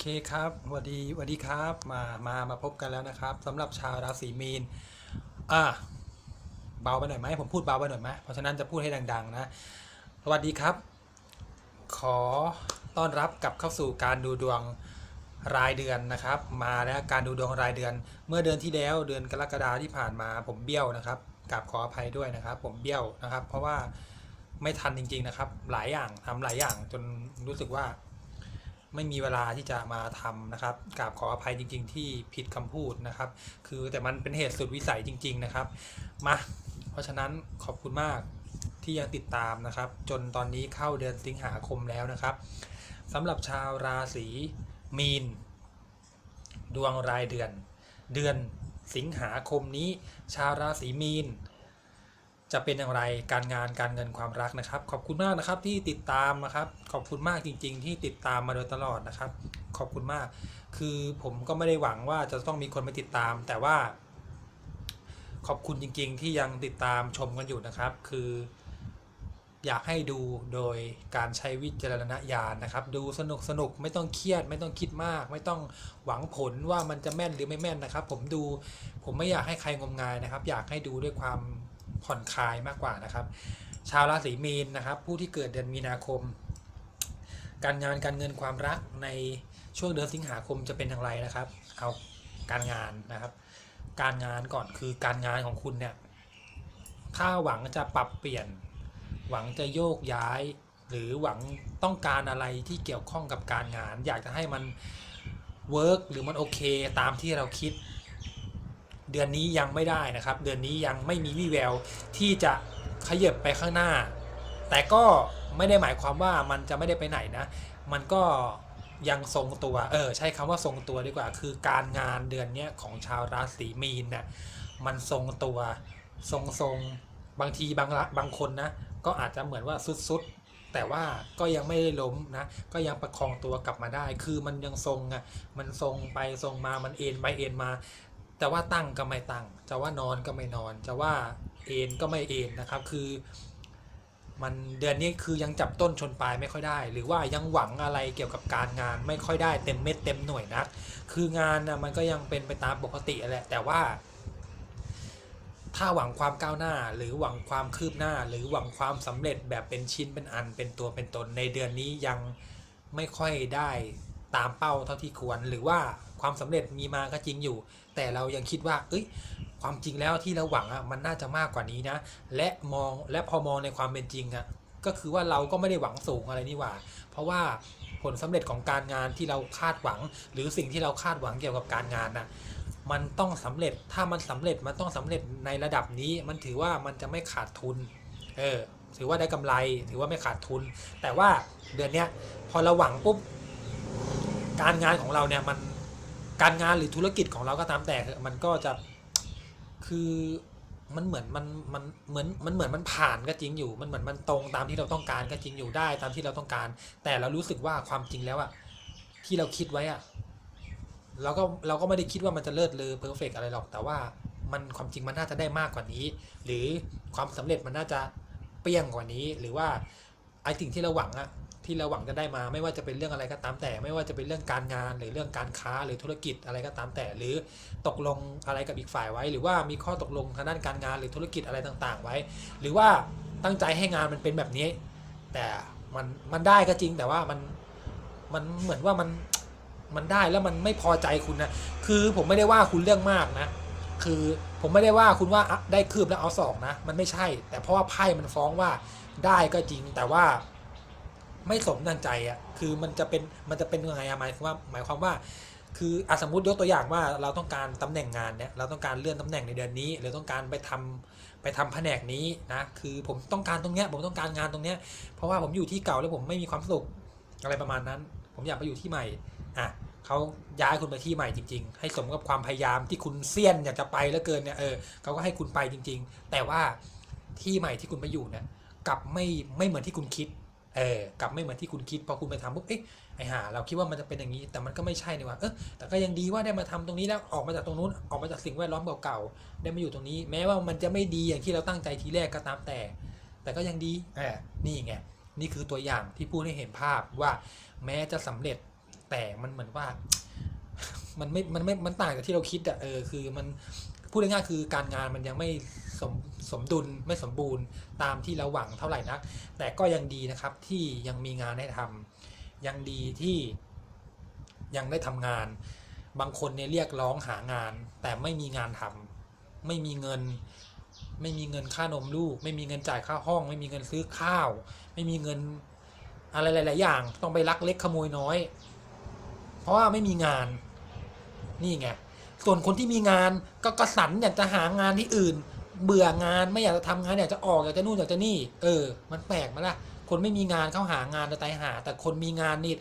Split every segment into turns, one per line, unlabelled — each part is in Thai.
เคครับสวัสดีสวัสดีครับ มา มา มาพบกันแล้วนะครับสำหรับชาวราศีมีน อะเบาไปหน่อยไหมผมพูดเบาไปหน่อยไหมเพราะฉะนั้นจะพูดให้ดัง ๆ นะ สวัสดีครับ ขอต้อนรับกลับเข้าสู่การดูดวงรายเดือนนะครับ มาแล้วการดูดวงรายเดือน เมื่อเดือนที่แล้วเดือนกรกฎาที่ผ่านมา ผมเบี้ยวนะครับกราบขออภัยด้วยนะครับ ผมเบี้ยวนะครับ เพราะว่าไม่ทันจริง ๆนะครับ หลายอย่างทำหลายอย่างจนรู้สึกว่า ไม่มีเวลาที่จะมาทำนะครับกราบขออภัยจริง ๆ ที่ผิดคำพูดนะครับ คือแต่มันเป็นเหตุสุดวิสัยจริง ๆ นะครับ มา เพราะฉะนั้นขอบคุณมากที่ยังติดตามนะครับ จนตอนนี้เข้าเดือนสิงหาคมแล้วนะครับสำหรับชาวราศีมีน ดวงรายเดือน เดือนสิงหาคมนี้ ชาวราศีมีน จะเป็นอย่างไรการงานการเงินความรักนะครับ ขอบคุณมากนะครับที่ติดตามนะครับ ขอบคุณมากจริง ๆ ที่ติดตามมาโดยตลอดนะครับ ขอบคุณมาก คือผมก็ไม่ได้หวังว่าจะต้องมีคนมาติดตาม แต่ว่า ขอบคุณจริง ๆ ที่ยังติดตามชมกันอยู่นะครับ คือ อยากให้ดูโดยการใช้วิจารณญาณนะครับ ดูสนุกสนุกไม่ต้องเครียด ไม่ต้องคิดมาก ไม่ต้องหวังผลว่ามันจะแม่นหรือไม่แม่นนะครับ ผมดูผมไม่อยากให้ใครงมงายนะครับ อยากให้ดูด้วยความ ผ่อนคลายมากกว่านะครับ ชาวราศีมีนนะครับ ผู้ที่เกิดเดือนมีนาคม การงานการเงินความรักในช่วงเดือนสิงหาคมจะเป็นอย่างไรนะครับ เอาการงานนะครับ การงานก่อนคือการงานของคุณเนี่ยถ้าหวังจะปรับเปลี่ยน หวังจะโยกย้าย หรือหวังต้องการอะไรที่เกี่ยวข้องกับการงาน อยากจะให้มันเวิร์กหรือมันโอเค ตามที่เราคิด เดือนนี้ยังไม่ได้นะครับ เดือนนี้ยังไม่มีวี่แววที่จะขยับไปข้างหน้า แต่ก็ไม่ได้หมายความว่ามันจะไม่ได้ไปไหนนะ มันก็ยังทรงตัว เออ ใช้คำว่าทรงตัวดีกว่า คือการงานเดือนนี้ของชาวราศีมีนเนี่ยมันทรงตัวทรงทรงบางทีบางละบางคนนะ ก็อาจจะเหมือนว่าสุดๆ แต่ว่าก็ยังไม่ได้ล้มนะ ก็ยังประคองตัวกลับมาได้ คือมันยังทรงอะ มันทรงไปทรงมา มันเอ็นไปเอ็นมา แต่ว่าตั้งก็ไม่ตั้ง จะว่านอนก็ไม่นอน จะว่าเอนก็ไม่เอนนะครับ คือ มันเดือนนี้คือยังจับต้นชนปลายไม่ค่อยได้ หรือว่ายังหวังอะไรเกี่ยวกับการงานไม่ค่อยได้เต็มเม็ดเต็มหน่วยนะคืองานนะมันก็ยังเป็นไปตามปกติแหละ แต่ว่า ถ้าหวังความก้าวหน้า หรือหวังความคืบหน้า หรือหวังความสำเร็จแบบเป็นชิ้นเป็นอันเป็นตัวเป็นตนในเดือนนี้ยังไม่ค่อยได้ ตามเป้าเท่าที่ควร หรือว่าความสำเร็จมีมาก็จริงอยู่ แต่เรายังคิดว่า เอ้ย ความจริงแล้วที่เราหวังอะมันน่าจะมากกว่านี้นะ และมองและพอมองในความเป็นจริงอะก็คือว่าเราก็ไม่ได้หวังสูงอะไรนี่หว่า เพราะว่าผลสำเร็จของการงานที่เราคาดหวัง หรือสิ่งที่เราคาดหวังเกี่ยวกับการงานน่ะมันต้องสำเร็จถ้ามันสำเร็จมันต้องสำเร็จในระดับนี้ มันถือว่ามันจะไม่ขาดทุน เออ ถือว่าได้กำไร ถือว่าไม่ขาดทุน แต่ว่าเดือนเนี้ยพอเราหวังปุ๊บ การงานของเราเนี่ยมันการงานหรือธุรกิจของเราก็ตามแต่มันก็จะคือมันเหมือนมันมันเหมือนมันเหมือนมันผ่านก็จริงอยู่ มันเหมือนมันตรงตามที่เราต้องการก็จริงอยู่ได้ตามที่เราต้องการ แต่เรารู้สึกว่าความจริงแล้วอะที่เราคิดไว้อะเราก็เราก็ไม่ได้คิดว่ามันจะเลิศเลอเพอร์เฟกอะไรหรอก แต่ว่ามันความจริงมันน่าจะได้มากกว่านี้ หรือความสำเร็จมันน่าจะเปรี้ยงกว่านี้ หรือว่าไอ้สิ่งที่เราหวังอะ ที่เราหวังจะได้มา ไม่ว่าจะเป็นเรื่องอะไรก็ตามแต่ ไม่ว่าจะเป็นเรื่องการงานหรือเรื่องการค้าหรือธุรกิจอะไรก็ตามแต่ หรือตกลงอะไรกับอีกฝ่ายไว้ หรือว่ามีข้อตกลงทางด้านการงานหรือธุรกิจอะไรต่างๆ ไว้ หรือว่าตั้งใจให้งานมันเป็นแบบนี้ แต่มันมันได้ก็จริงแต่ว่ามันมันเหมือนว่ามันมันได้แล้วมันไม่พอใจคุณนะคือผมไม่ได้ว่าคุณเรื่องมากนะ คือผมไม่ได้ว่าคุณว่าได้คืบแล้วเอาสองนะ มันไม่ใช่ แต่เพราะว่าไพ่มันฟ้องว่าได้ก็จริงแต่ว่า ไม่สมดังใจอะคือมันจะเป็นมันจะเป็นยังไงอะหมายความว่าหมายความว่า คืออะสมมติยกตัวอย่างว่าเราต้องการตำแหน่งงานเนี่ยเราต้องการเลื่อนตำแหน่งในเดือนนี้หรือต้องการไปทำไปทำแผนกนี้นะคือผมต้องการตรงเนี้ยผมต้องการงานตรงเนี้ยเพราะว่าผมอยู่ที่เก่าแล้วผมไม่มีความสุขอะไรประมาณนั้น ผมอยากไปอยู่ที่ใหม่อะเขาย้ายคุณไปที่ใหม่จริง ๆ ให้สมกับความพยายามที่คุณเซียนอยากจะไปแล้วเกินเนี่ยเออเขาก็ให้คุณไปจริง ๆ แต่ว่าที่ใหม่ที่คุณไปอยู่เนี่ยกลับไม่ไม่เหมือนที่คุณคิด เออกลับไม่เหมือนที่คุณคิดพอคุณไปทำปุ๊บเอ๊ะไอหาเราคิดว่ามันจะเป็นอย่างนี้ แต่มันก็ไม่ใช่นี่ว่าเออแต่ก็ยังดีว่าได้มาทำตรงนี้แล้วออกมาจากตรงนู้นออกมาจากสิ่งแวดล้อมเก่าๆได้มาอยู่ตรงนี้ แม้ว่ามันจะไม่ดีอย่างที่เราตั้งใจทีแรกก็ตามแต่ แต่ก็ยังดีแอบนี่ไงนี่คือตัวอย่างที่พูดให้เห็นภาพว่าแม้จะสำเร็จแต่มันเหมือนว่ามันไม่มันไม่มันต่างจากที่เราคิดอะเออคือมันพูดง่ายๆคือการงานมันยังไม่ สมสมดุลไม่สมบูรณ์ตามที่เราหวังเท่าไหร่นัก แต่ก็ยังดีนะครับที่ยังมีงานให้ทำยังดีที่ยังได้ทำงาน บางคนเนี่ยเรียกร้องหางาน แต่ไม่มีงานทำไม่มีเงิน ไม่มีเงินค่านมลูก ไม่มีเงินจ่ายค่าห้อง ไม่มีเงินซื้อข้าว ไม่มีเงินอะไรหลาย ๆ อย่างต้องไปลักเล็กขโมยน้อย เพราะว่าไม่มีงานนี่ไงส่วนคนที่มีงานก็กระสันอยากจะหางานที่อื่น เบื่องานไม่อยากจะทำงานอยากจะออกอยากจะนู่นอยากจะนี่ เออ มันแปลกไหมล่ะ คนไม่มีงานเข้าหางานจะตายหา แต่คนมีงานนี่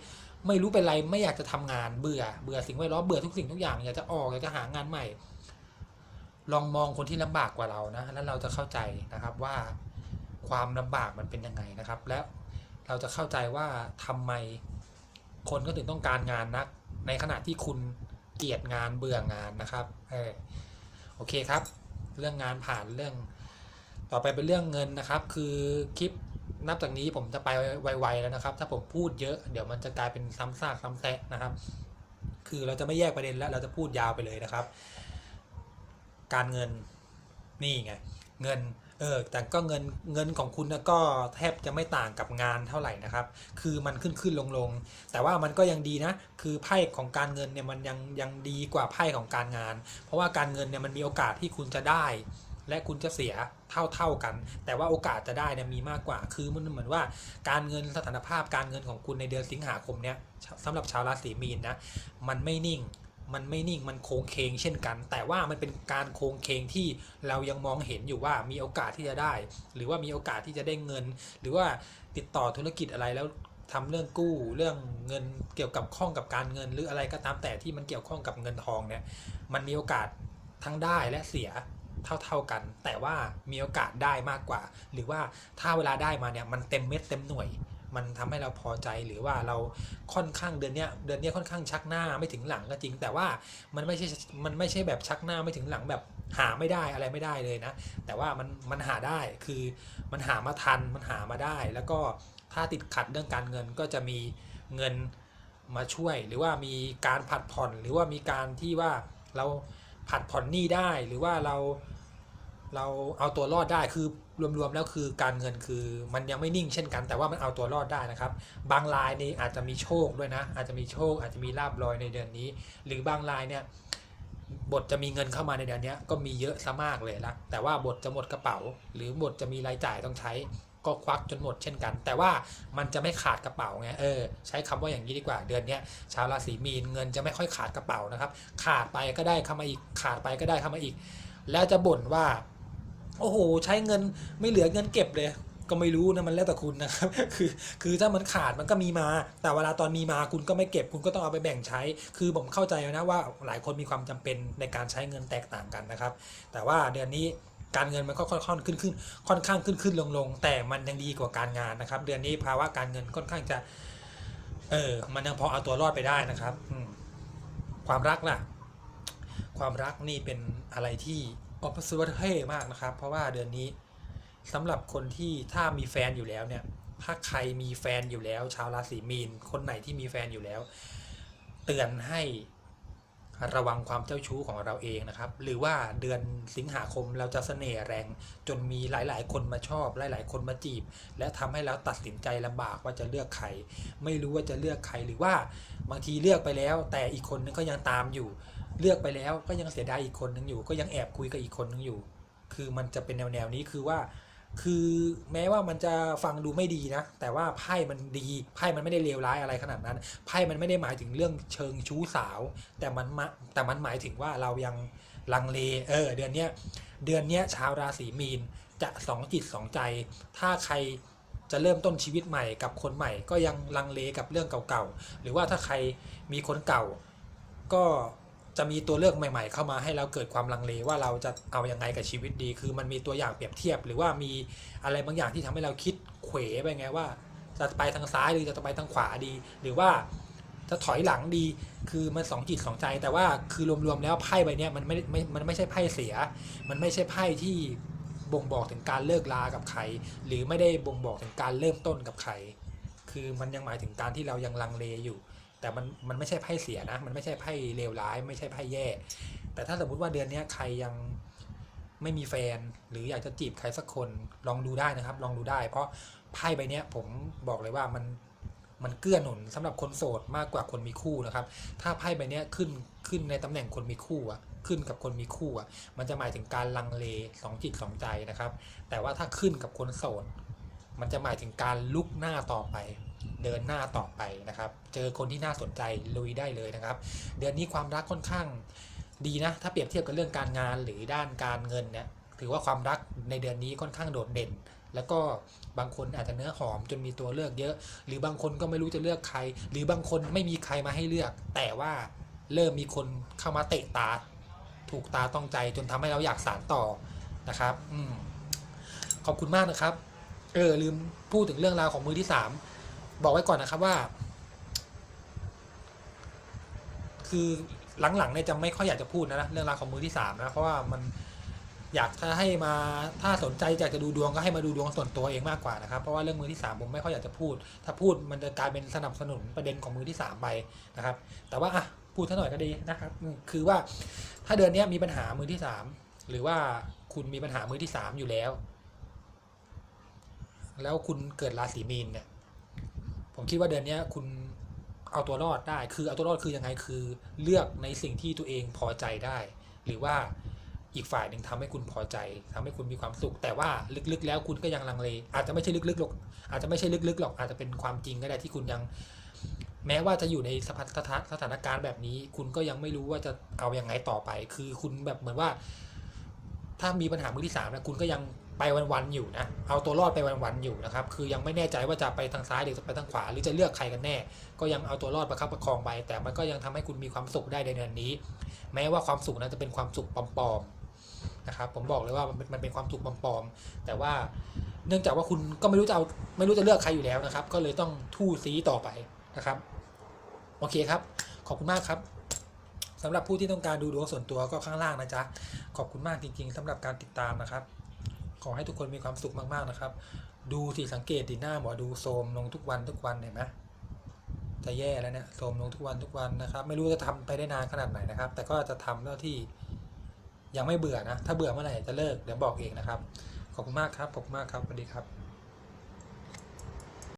ไม่รู้เป็นไรไม่อยากจะทำงานเบื่อเบื่อสิ่งแวดล้อมเบื่อทุกสิ่งทุกอย่างอยากจะออกอยากจะหางานใหม่ ลองมองคนที่ลำบากกว่าเรานะแล้วเราจะเข้าใจนะครับว่าความลำบากมันเป็นยังไงนะครับ และเราจะเข้าใจว่าทำไมคนก็ถึงต้องการงานนัก ในขณะที่คุณเกลียดงานเบื่องานนะครับเออโอเคครับ เรื่องงานผ่านเรื่อง ต่อไปเป็นเรื่องเงินนะครับ คือคลิปนับจากนี้ผมจะไปไวๆแล้วนะครับ ถ้าผมพูดเยอะเดี๋ยวมันจะกลายเป็นซ้ำซากซ้ำแซะนะครับ คือเราจะไม่แยกประเด็นแล้วเราจะพูดยาวไปเลยนะครับ การเงินนี่ไง เงินเออแต่ก็เงินเงินของคุณนะก็แทบจะไม่ต่างกับงานเท่าไหร่นะครับ คือมันขึ้นขึ้นลงลงแต่ว่ามันก็ยังดีนะ คือไพ่ของการเงินเนี่ยมันยังยังดีกว่าไพ่ของการงาน เพราะว่าการเงินเนี่ยมันมีโอกาสที่คุณจะได้ และคุณจะเสียเท่าเท่ากัน แต่ว่าโอกาสจะได้เนี่ยมีมากกว่า คือมันเหมือนว่าการเงินสถานภาพการเงินของคุณในเดือนสิงหาคมเนี่ยสำหรับชาวราศีมีนนะมันไม่นิ่ง มันไม่นิ่งมันโค้งเคงเช่นกัน แต่ว่ามันเป็นการโค้งเคงที่เรายังมองเห็นอยู่ว่ามีโอกาสที่จะได้ หรือว่ามีโอกาสที่จะได้เงิน หรือว่าติดต่อธุรกิจอะไรแล้วทำเรื่องกู้เรื่องเงินเกี่ยวกับข้องกับการเงิน หรืออะไรก็ตามแต่ที่มันเกี่ยวข้องกับเงินทองเนี่ยมันมีโอกาสทั้งได้และเสียเท่าๆกัน แต่ว่ามีโอกาสได้มากกว่า หรือว่าถ้าเวลาได้มาเนี่ยมันเต็มเม็ดเต็มหน่วย มันทำให้เราพอใจหรือว่าเราค่อนข้างเดือนเนี้ยเดือนเนี้ยค่อนข้างชักหน้าไม่ถึงหลังก็จริง แต่ว่ามันไม่ใช่มันไม่ใช่แบบชักหน้าไม่ถึงหลังแบบหาไม่ได้อะไรไม่ได้เลยนะ แต่ว่ามันมันหาได้คือมันหามาทันมันหามาได้ แล้วก็ถ้าติดขัดเรื่องการเงินก็จะมีเงินมาช่วย หรือว่ามีการผัดผ่อนหรือว่ามีการที่ว่าเราผัดผ่อนหนี้ได้หรือว่าเราเราเอาตัวรอดได้คือ รวมๆแล้วคือการเงินคือมันยังไม่นิ่งเช่นกัน แต่ว่ามันเอาตัวรอดได้นะครับ บางรายนี่อาจจะมีโชคด้วยนะ อาจจะมีโชค อาจจะมีลาบลอยในเดือนนี้ หรือบางรายเนี่ยบทจะมีเงินเข้ามาในเดือนนี้ก็มีเยอะซะมากเลยละแต่ว่าบทจะหมดกระเป๋า หรือบทจะมีรายจ่ายต้องใช้ก็ควักจนหมดเช่นกัน แต่ว่ามันจะไม่ขาดกระเป๋าไงเออใช้คำว่าอย่างนี้ดีกว่าเดือนนี้ชาวราศีมีนเงินจะไม่ค่อยขาดกระเป๋านะครับ ขาดไปก็ได้เข้ามาอีกขาดไปก็ได้เข้ามาอีก แล้วจะบ่นว่า โอ้โห ใช้เงินไม่เหลือเงินเก็บเลย ก็ไม่รู้นะมันแล้วแต่คุณนะครับคือคือถ้ามันขาดมันก็มีมา แต่เวลาตอนมีมาคุณก็ไม่เก็บคุณก็ต้องเอาไปแบ่งใช้ คือผมเข้าใจนะว่าหลายคนมีความจำเป็นในการใช้เงินแตกต่างกันนะครับ แต่ว่าเดือนนี้การเงินมันก็ค่อนๆขึ้นขึ้นค่อนข้างขึ้นขึ้นลงลงแต่มันยังดีกว่าการงานนะครับ เดือนนี้ภาวะการเงินค่อนข้างจะเออมันยังพอเอาตัวรอดไปได้นะครับความรักล่ะ ความรักนี่เป็นอะไรที่ ออปสวตเท่มากนะครับ เพราะว่าเดือนนี้สำหรับคนที่ถ้ามีแฟนอยู่แล้วเนี่ย ถ้าใครมีแฟนอยู่แล้ว ชาวราศีมีน คนไหนที่มีแฟนอยู่แล้ว เตือนให้ระวังความเจ้าชู้ของเราเองนะครับ หรือว่าเดือนสิงหาคมเราจะเสน่ห์แรง จนมีหลาย ๆ คนมาชอบ หลาย ๆ คนมาจีบ และทำให้เราตัดสินใจลำบากว่าจะเลือกใคร ไม่รู้ว่าจะเลือกใคร หรือว่าบางทีเลือกไปแล้ว แต่อีกคนนึงก็ยังตามอยู่ เลือกไปแล้วก็ยังเสียดายอีกคนนึงอยู่ ก็ยังแอบคุยกับอีกคนนึงอยู่ คือมันจะเป็นแนวแนวนี้คือว่า คือแม้ว่ามันจะฟังดูไม่ดีนะ แต่ว่าไพ่มันดีไพ่มันไม่ได้เลวร้ายอะไรขนาดนั้นไพ่มันไม่ได้หมายถึงเรื่องเชิงชู้สาว แต่มันมแต่มันหมายถึงว่าเรายังลังเลเออเดือนเนี้ยเดือนเนี้ยชาวราศีมีนจะสองจิตสองใจ ถ้าใครจะเริ่มต้นชีวิตใหม่กับคนใหม่ ก็ยังลังเลกับเรื่องเก่าๆหรือว่าถ้าใครมีคนเก่า ก็ จะมีตัวเลือกใหม่ ๆ เข้ามาให้เราเกิดความลังเลว่าเราจะเอายังไงกับชีวิตดี คือมันมีตัวอย่างเปรียบเทียบ หรือว่ามีอะไรบางอย่างที่ทำให้เราคิดเขวไปไงว่า จะไปทางซ้ายหรือจะไปทางขวาดี หรือว่าจะถอยหลังดี คือมันสองจิตสองใจ แต่ว่าคือรวมๆแล้วไพ่ใบนี้มันไม่ไม่มันไม่ใช่ไพ่เสีย มันไม่ใช่ไพ่ที่บ่งบอกถึงการเลิกลากับใคร หรือไม่ได้บ่งบอกถึงการเริ่มต้นกับใคร คือมันยังหมายถึงการที่เรายังลังเลอยู่ แต่มันมันไม่ใช่ไพ่เสียนะ มันไม่ใช่ไพ่เลวร้าย ไม่ใช่ไพ่แย่ แต่ถ้าสมมุติว่าเดือนนี้ใครยังไม่มีแฟน หรืออยากจะจีบใครสักคนลองดูได้นะครับ ลองดูได้ เพราะไพ่ใบนี้ผมบอกเลยว่ามันมันเกื้อหนุนสำหรับคนโสดมากกว่าคนมีคู่นะครับ ถ้าไพ่ใบนี้ขึ้นขึ้นในตำแหน่งคนมีคู่อะขึ้นกับคนมีคู่อะมันจะหมายถึงการลังเลสองจิตสองใจนะครับ แต่ว่าถ้าขึ้นกับคนโสด มันจะหมายถึงการลุกหน้าต่อไป เดินหน้าต่อไปนะครับ เจอคนที่น่าสนใจลุยได้เลยนะครับ เดือนนี้ความรักค่อนข้างดีนะ ถ้าเปรียบเทียบกับเรื่องการงานหรือด้านการเงินเนี่ยถือว่าความรักในเดือนนี้ค่อนข้างโดดเด่น แล้วก็บางคนอาจจะเนื้อหอมจนมีตัวเลือกเยอะ หรือบางคนก็ไม่รู้จะเลือกใคร หรือบางคนไม่มีใครมาให้เลือก แต่ว่าเริ่มมีคนเข้ามาเตะตา ถูกตาต้องใจจนทำให้เราอยากสานต่อนะครับอืขอบคุณมากนะครับ เออลืมพูดถึงเรื่องราวของมือที่สาม บอกไว้ก่อนนะครับว่า คือหลังๆเนี่ยจะไม่ค่อยอยากจะพูดนะนะเรื่องราวของมือที่สามนะเพราะว่ามันอยากจะให้มาถ้าสนใจอยากจะดูดวงก็ให้มาดูดวงส่วนตัวเองมากกว่านะครับ เพราะว่าเรื่องมือที่สามผมไม่ค่อยอยากจะพูด ถ้าพูดมันจะกลายเป็นสนับสนุนประเด็นของมือที่สามไปนะครับ แต่ว่าอะพูดเท่าหน่อยก็ดีนะครับ คือว่าถ้าเดือนนี้มีปัญหามือที่สามหรือว่าคุณมีปัญหามือที่สามอยู่แล้ว แล้วคุณเกิดราศีมีนเนี่ย ผมคิดว่าเดือนนี้คุณเอาตัวรอดได้ คือเอาตัวรอดคือยังไงคือเลือกในสิ่งที่ตัวเองพอใจได้ หรือว่าอีกฝ่ายหนึ่งทำให้คุณพอใจทำให้คุณมีความสุข แต่ว่าลึกๆ แล้วคุณก็ยังลังเล อาจจะไม่ใช่ลึกๆหรอก อาจจะไม่ใช่ลึกๆหรอก อาจจะเป็นความจริงก็ได้ที่คุณยัง แม้ว่าจะอยู่ในสภาสถานสถานการณ์แบบนี้ คุณก็ยังไม่รู้ว่าจะเอาอยังไงต่อไป คือคุณแบบเหมือนว่า ถ้ามีปัญหามือที่สามนะคุณก็ยัง ไปวันๆอยู่นะ เอาตัวรอดไปวันๆอยู่นะครับ คือยังไม่แน่ใจว่าจะไปทางซ้ายหรือจะไปทางขวา หรือจะเลือกใครกันแน่ ก็ยังเอาตัวรอดประคับประคองไป แต่มันก็ยังทำให้คุณมีความสุขได้ในเดือนนี้ แม้ว่าความสุขนั้นจะเป็นความสุขปลอมๆนะครับ ผมบอกเลยว่ามันมันเป็นความสุขปลอมๆ แต่ว่าเนื่องจากว่าคุณก็ไม่รู้จะเอาไม่รู้จะเลือกใครอยู่แล้วนะครับ ก็เลยต้องทู่ซีต่อไปนะครับ โอเคครับ ขอบคุณมากครับสำหรับผู้ที่ต้องการดูดวงส่วนตัวก็ข้างล่างนะจ๊ะ ขอบคุณมากจริง ๆสำหรับการติดตามนะครับ อให้ทุกคนมีความสุขมากๆนะครับ ดูสิสังเกตดิหน้าหมอดูโทมลงทุกวันทุกวันเห็นไหมจะแย่แล้วเนี่ยโทมลงทุกวันทุกวันนะครับ ไม่รู้จะทำไปได้นานขนาดไหนนะครับ แต่ก็จะทำเท่าที่ยังไม่เบื่อนะ ถ้าเบื่อเมื่อไหร่จะเลิกเดี๋ยวบอกเองนะครับ ขอบคุณมากครับขอบคุณมากครับสวัสดีครับ